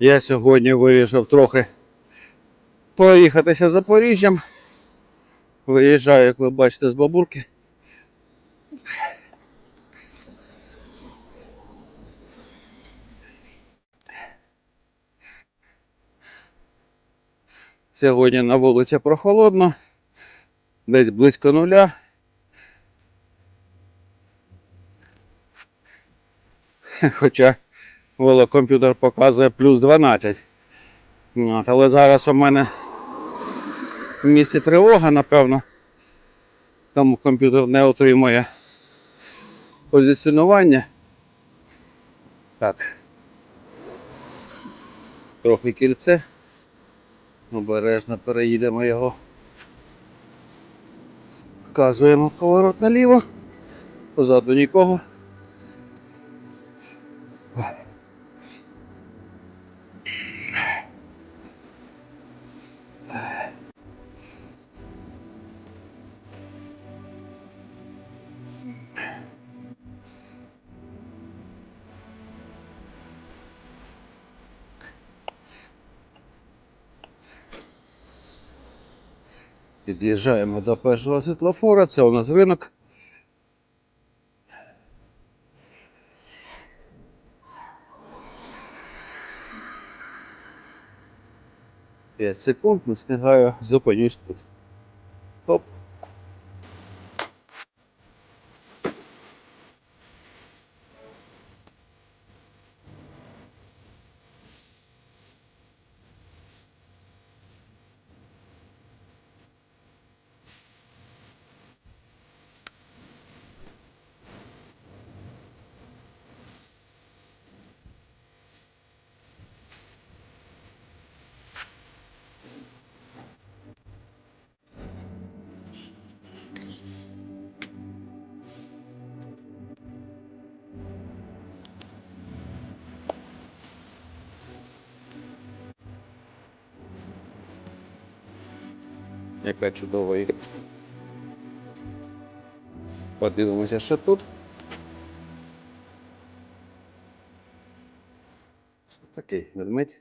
Я сьогодні вирішив трохи проїхатися Запоріжжям. Виїжджаю, як ви бачите, з бабурки. Сьогодні на вулиці прохолодно, десь близько нуля. Хоча велокомп'ютер показує плюс 12. От, але зараз у мене в місті тривога, напевно. Тому комп'ютер не отримує позиціонування. Так. Трохи кільце. Обережно переїдемо його. Вказуємо поворот наліво. Позаду нікого. Під'їжджаємо до першого світлофора, це у нас ринок. П'ять секунд, не встигаю, зупинюсь тут. Яка чудова ігра. Подивимося ще тут. Такий ведмедь.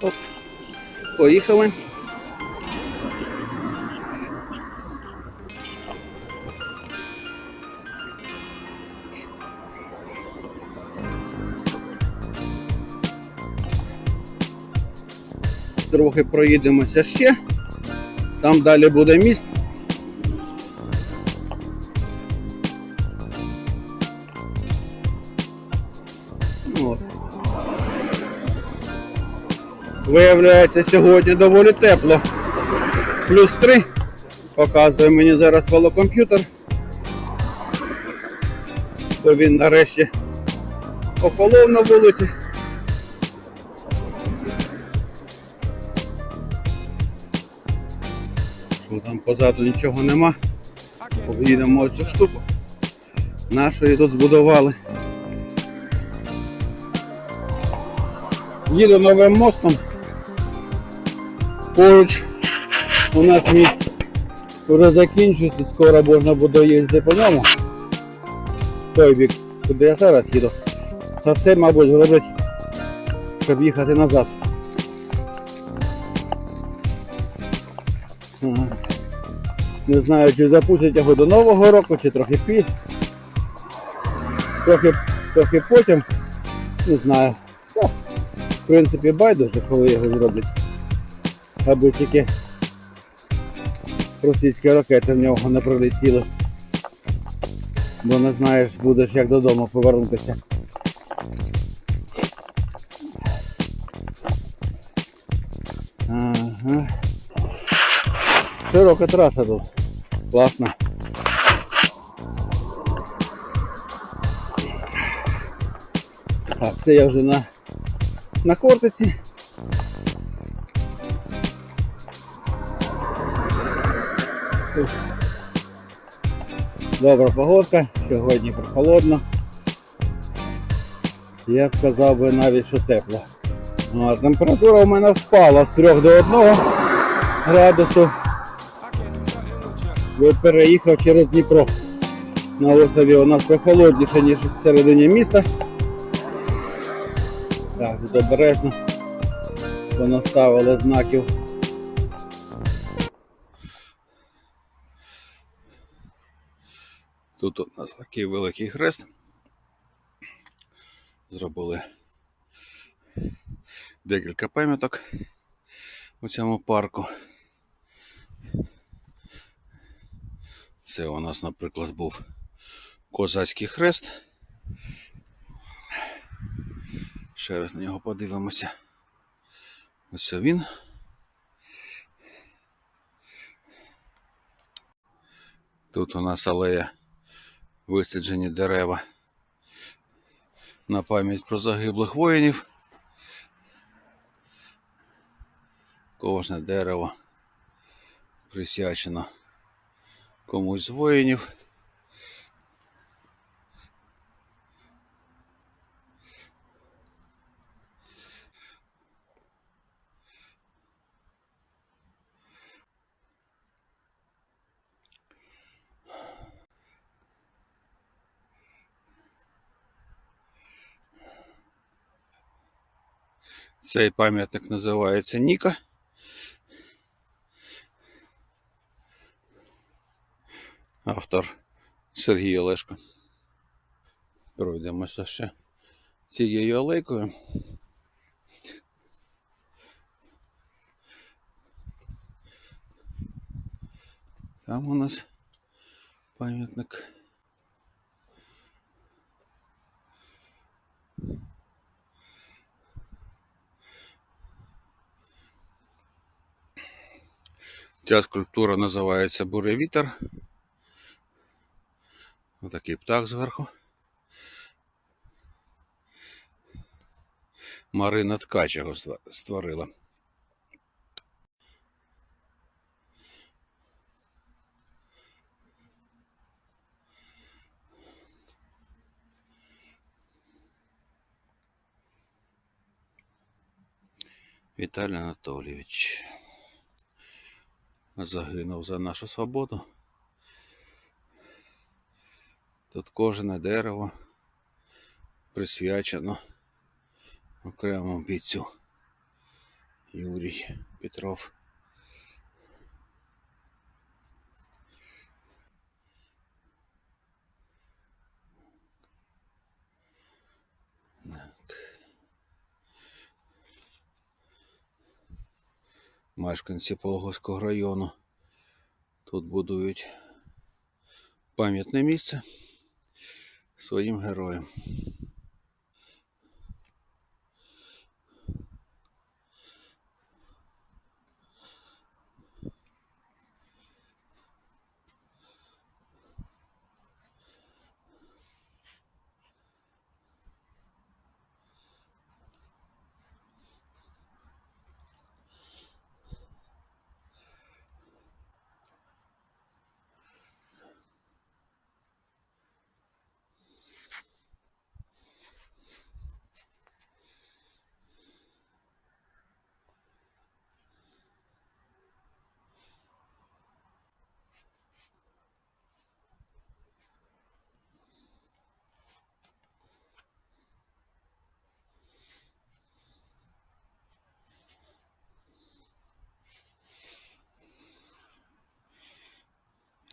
Оп. Поїхали. Трохи проїдемося ще. Там далі буде міст. Виявляється, сьогодні доволі тепло. Плюс 3. Показує мені зараз велокомп'ютер. То він нарешті охолов на вулиці. Що там позаду нічого нема. Об'їдемо цю штуку. Нашу тут збудували. Їду новим мостом. Поруч у нас міст вже закінчується, скоро можна буде їздити по ньому. Той бік, куди я зараз їду. Та це, мабуть, зробить, щоб їхати назад. Не знаю, чи запустять його до Нового року, чи трохи пі. Трохи, трохи потім. Не знаю. В принципі, байдуже, коли його зроблять. Аби тільки російські ракети в нього не прилетіли. Бо не знаєш, будеш як додому повернутися. Ага. Широка траса тут. Класно. Так, це я вже на, на кортиці. Добра погодка, сьогодні прохолодно. Я б сказав би навіть, що тепло. Ну, а температура у мене впала з 3 до 1. градусів. Бо переїхав через Дніпро. На острові у нас прохолодніше, ніж всередині міста. Так, обережно понаставили знаків. Тут у нас такий великий хрест. Зробили декілька пам'яток у цьому парку. Це у нас, наприклад, був козацький хрест. Ще раз на нього подивимося. Ось він. Тут у нас алея висаджені дерева на пам'ять про загиблих воїнів. Кожне дерево присвячено комусь з воїнів. Цей пам'ятник називається Ніка. Автор Сергій Олешко. Пройдемося ще цією алейкою. Там у нас пам'ятник. Ця скульптура називається Буревітер. Отакий птах зверху. Марина Ткач його створила. Віталій Анатолійович загинув за нашу свободу. Тут кожне дерево присвячено окремому бійцю. Юрій Петров. Мешканці Пологовського району. Тут будують пам'ятне місце своїм героям.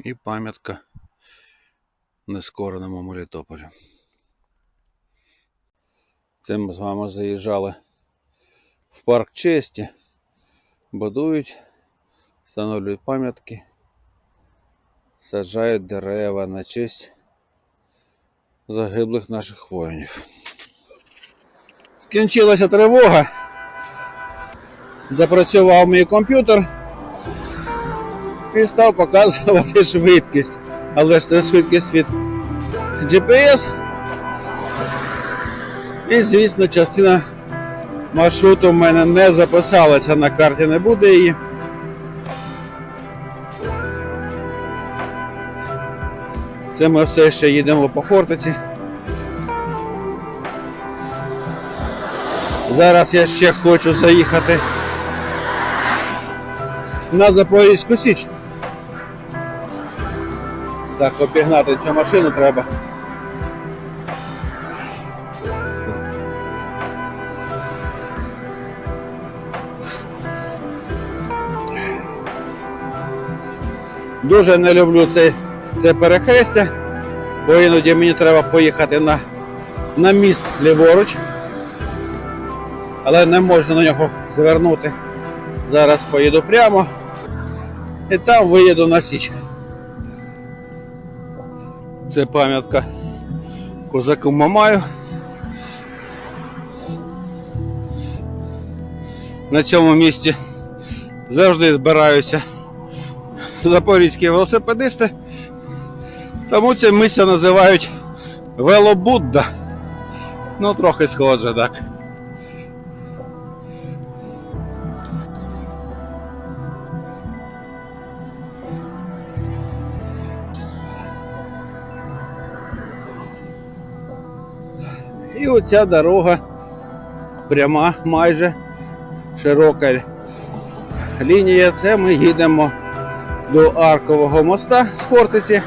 І пам'ятка нескореному Мелітополю. Це ми з вами заїжджали в парк честі, будують, встановлюють пам'ятки, саджають дерева на честь загиблих наших воїнів. Скінчилася тривога. Запрацював мій комп'ютер і став показувати швидкість. Але ж це швидкість від GPS. І, звісно, частина маршруту в мене не записалася на карті, не буде її. Це ми все ще їдемо по Хортиці. Зараз я ще хочу заїхати на Запорізьку Січ. Так, обігнати цю машину треба. Дуже не люблю це, це перехрестя, бо іноді мені треба поїхати на, на міст ліворуч, але не можна на нього звернути. Зараз поїду прямо і там виїду на Січ. Це пам'ятка козаку Мамаю. На цьому місці завжди збираються запорізькі велосипедисти. Тому це місце називають Велобудда. Ну, трохи схоже, так. І оця дорога пряма майже широка лінія. Це ми їдемо до Аркового моста з Хортиці,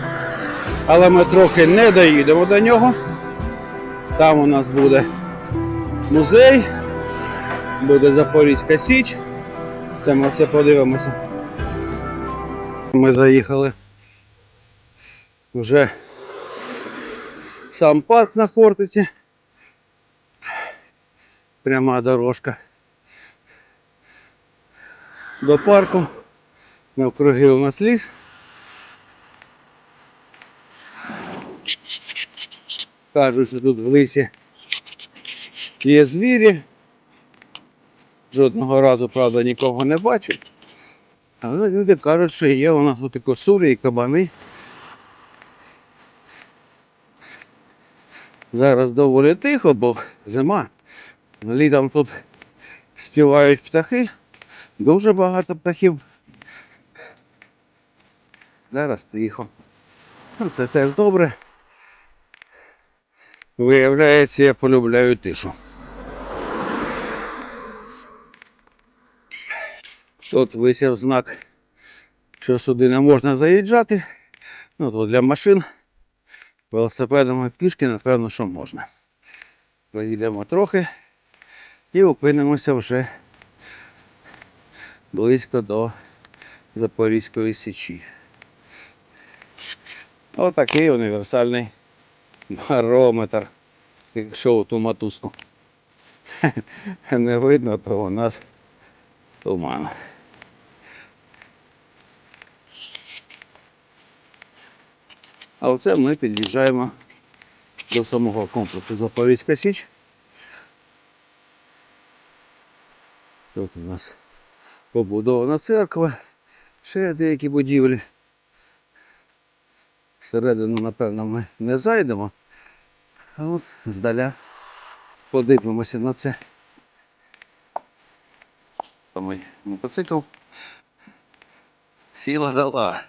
але ми трохи не доїдемо до нього. Там у нас буде музей, буде Запорізька Січ. Це ми все подивимося. Ми заїхали вже сам парк на Хортиці. Пряма дорожка до парку. Навкруги у нас ліс. Кажуть, що тут в лісі є звірі. Жодного разу, правда, нікого не бачив. Але люди кажуть, що є у нас тут і косулі, і кабани. Зараз доволі тихо, бо зима. Літом тут співають птахи. Дуже багато птахів. Зараз тихо. Ну, це теж добре. Виявляється, я полюбляю тишу. Тут висів знак, що сюди не можна заїжджати. Ну, то для машин, велосипедами пішки, напевно, що можна. Поїдемо трохи і опинимося вже близько до Запорізької січі. Отакий універсальний барометр. Якщо ту матуску не видно, то у нас туман. А оце ми під'їжджаємо до самого комплексу Запорізька Січ. Тут у нас побудована церква, ще деякі будівлі. Всередину, напевно, ми не зайдемо. А от здаля подивимося на це. То ми мотоцикл. Сіла дала.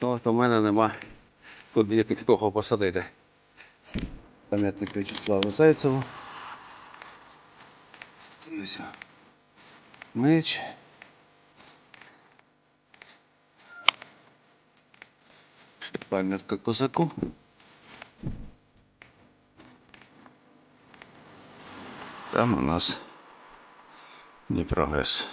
Ну, от у мене нема куди кого посадити. Пам'ятник Вячеславу Зайцеву. Ось Меч. Пам'ятка козаку. Там у нас Дніпрогрес.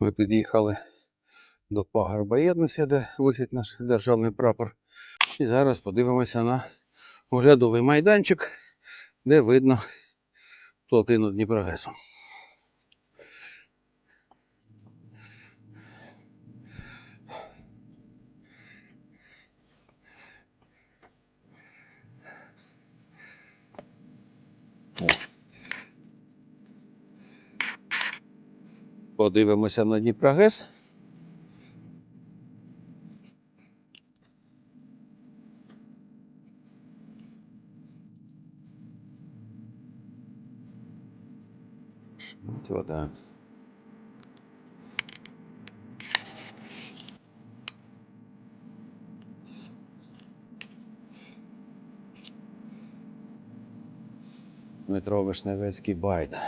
Ми під'їхали до пагорба єдності, де висить наш державний прапор. І зараз подивимося на оглядовий майданчик, де видно плотину Дніпрогесу. Подивимося на Дніпрогес. Вода. Дмитро Вишневецький байда.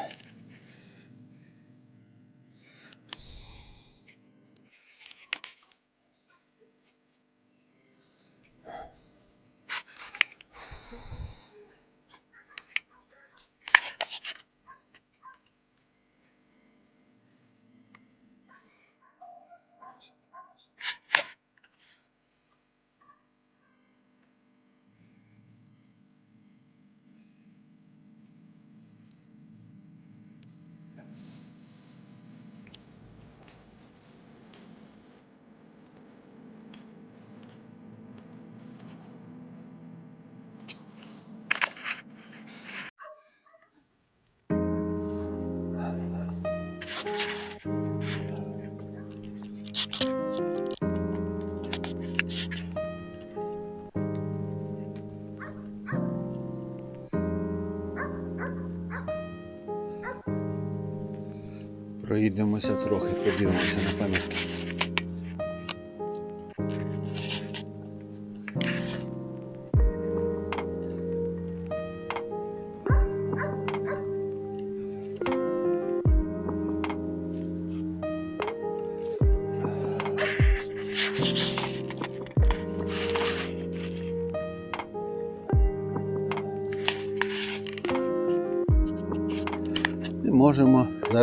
Проїдемося трохи, подивимося на пам'ятки.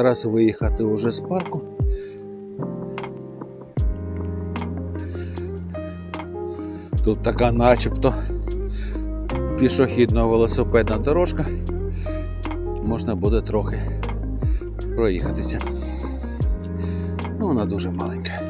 Зараз виїхати уже з парку. Тут така начебто пішохідна велосипедна дорожка. Можна буде трохи проїхатися. Ну, вона дуже маленька.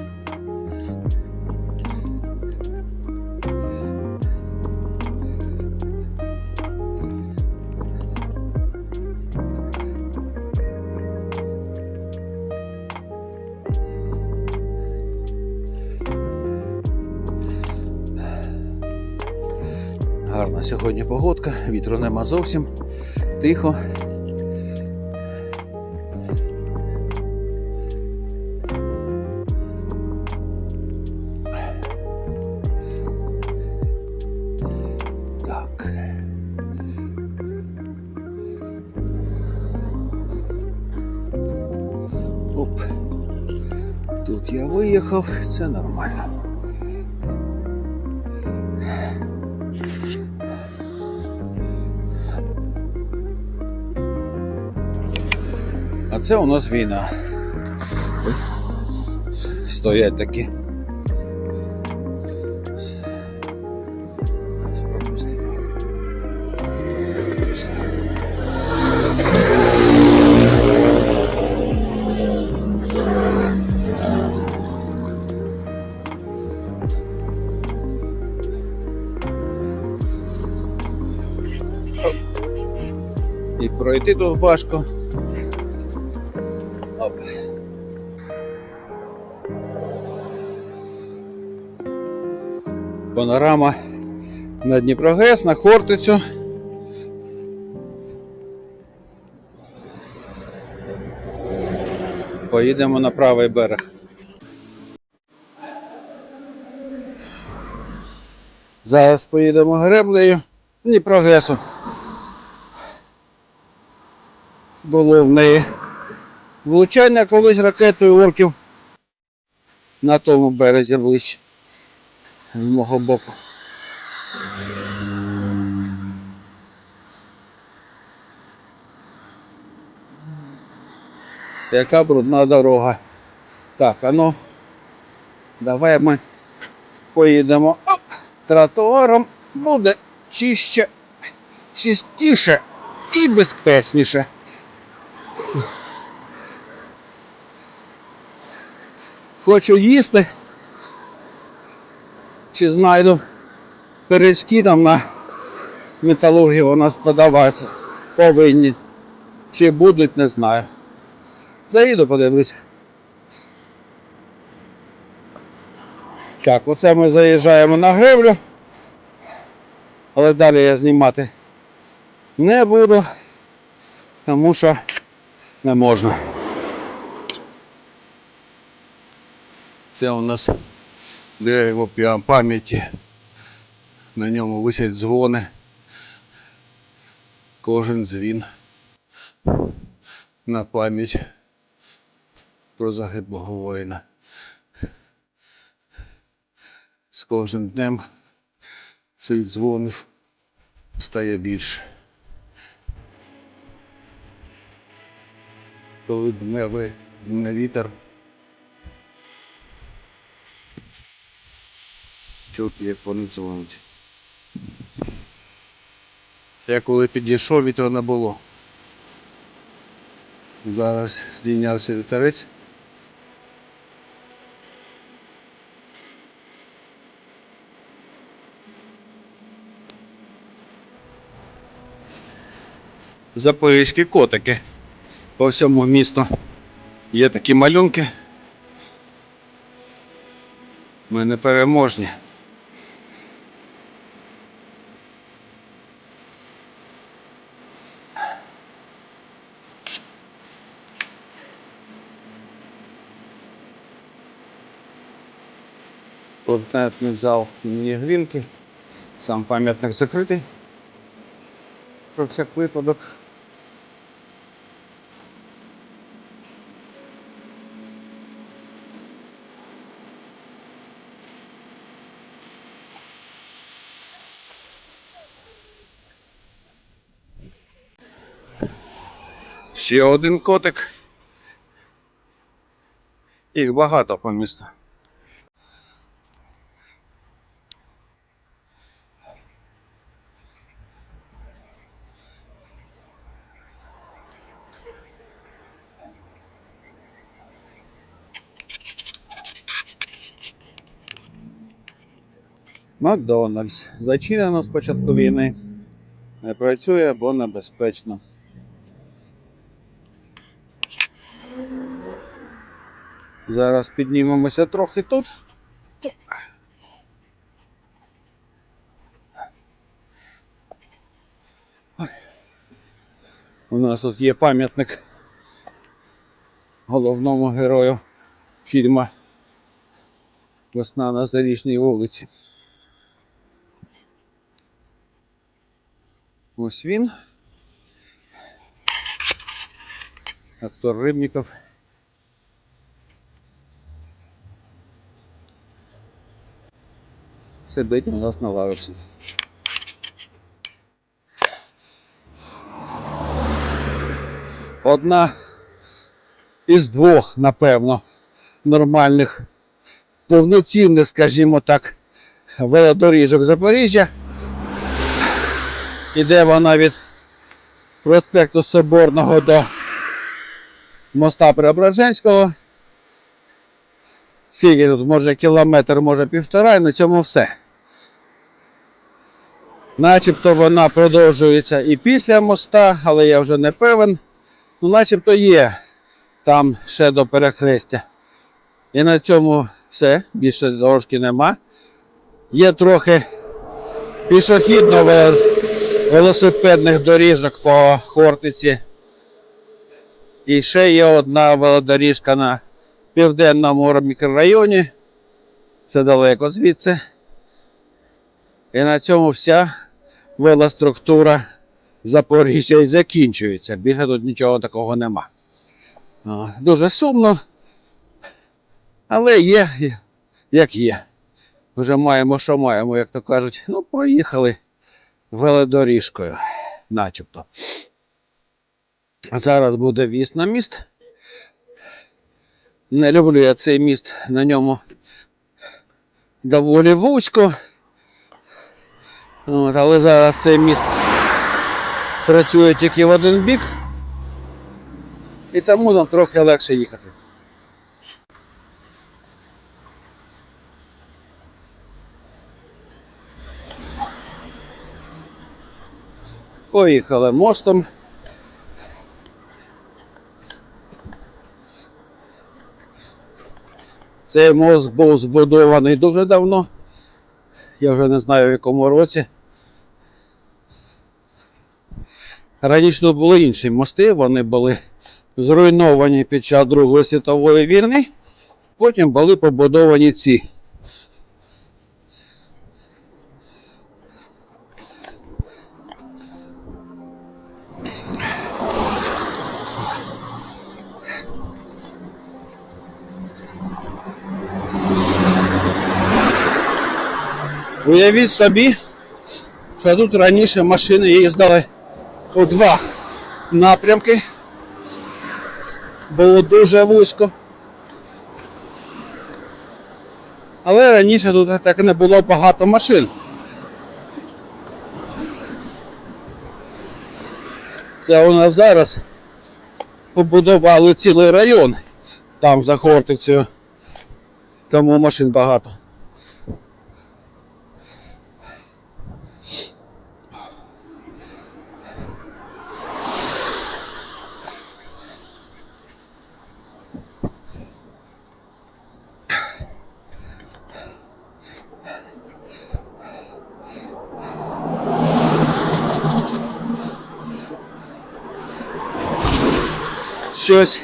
Погодка, вітру нема зовсім. Тихо. Тут я виїхав, це нормально. А це у нас війна. Стоять такі. І пройти тут важко. Панорама на Дніпрогрес, на Хортицю. Поїдемо на правий берег. Зараз поїдемо греблею Дніпрогресу. Було в неї Влучання колись ракетою орків на тому березі ближче. З мого боку. Яка брудна дорога. Так, а ну, давай ми поїдемо Оп, тротуаром, буде чище, чистіше і безпечніше. Хочу їсти. Чи знайду пиріжки там на металургії у нас подаваються. Повинні. Чи будуть, не знаю. Заїду подивлюсь. Так, оце ми заїжджаємо на гривлю. Але далі я знімати не буду, тому що не можна. Це у нас дерево пя- пам'яті. На ньому висять дзвони. Кожен дзвін на пам'ять про загиблого воїна. З кожним днем цих дзвонів стає більше. Коли дне вітер, як вони. Я коли підійшов, вітру не було. Зараз здійнявся вітерець. Запорізькі котики. По всьому місту є такі малюнки. Ми не переможні. Пам'ятник зал імені Грінки. Сам пам'ятник закритий. Про всяк випадок. Ще один котик. Їх багато по місту. Макдональдс. Зачинено з початку війни. Не працює, бо небезпечно. Зараз піднімемося трохи тут. У нас тут є пам'ятник головному герою фільму Весна на Зарічній вулиці. Ось він. Актор Рибніков. Сидить у нас на лавочці. Одна із двох, напевно, нормальних, повноцінних, скажімо так, велодоріжок Запоріжжя. Іде вона від проспекту Соборного до моста Преображенського. Скільки тут, може кілометр, може півтора, і на цьому все. Начебто вона продовжується і після моста, але я вже не певен. Ну, начебто є там ще до перехрестя. І на цьому все, більше дорожки нема. Є трохи пішохідно велосипедних доріжок по Хортиці. І ще є одна велодоріжка на південному мікрорайоні. Це далеко звідси. І на цьому вся велоструктура Запоріжжя і закінчується. Більше тут нічого такого нема. Дуже сумно. Але є, як є. Вже маємо, що маємо, як то кажуть. Ну, проїхали велодоріжкою, начебто. Зараз буде в'їзд на міст. Не люблю я цей міст, на ньому доволі вузько. От, але зараз цей міст працює тільки в один бік. І тому нам трохи легше їхати. Поїхали мостом. Цей мост був збудований дуже давно. Я вже не знаю в якому році. Раніше тут були інші мости, вони були зруйновані під час Другої світової війни, потім були побудовані ці. Уявіть собі, що тут раніше машини їздили у два напрямки. Було дуже вузько. Але раніше тут так не було багато машин. Це у нас зараз побудували цілий район там за Хортицею. Тому машин багато. Щось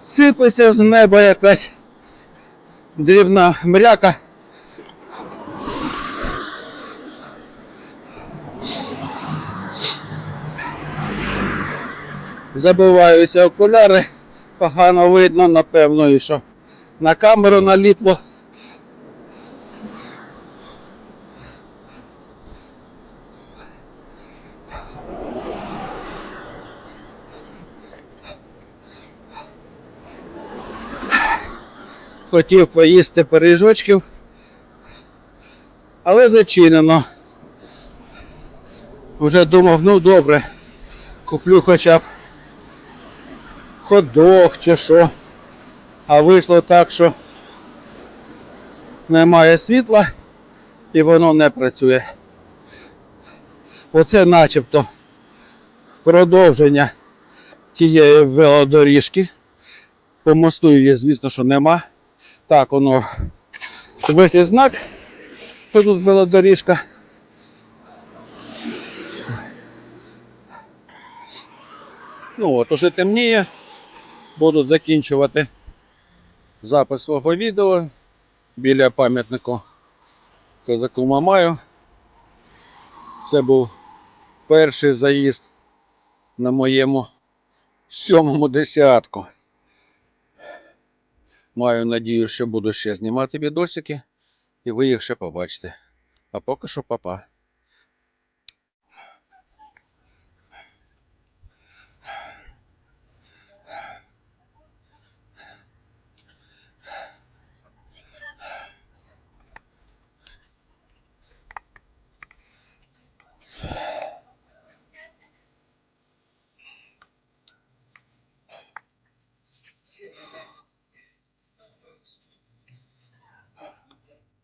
сипеться з неба якась дрібна мряка. Забиваються окуляри, погано видно, напевно, і що на камеру наліпло. Хотів поїсти пиріжочків, але зачинено. Вже думав, ну добре, куплю хоча б хот-дог чи що. А вийшло так, що немає світла і воно не працює. Оце начебто продовження тієї велодоріжки. По мосту її, звісно, що нема. Так, воно весь є знак, що тут велодоріжка. Ну от, уже темніє. Буду закінчувати запис свого відео біля пам'ятнику козаку Мамаю. Це був перший заїзд на моєму сьомому десятку. Маю надію, що буду ще знімати відосики, і ви їх ще побачите. А поки що папа.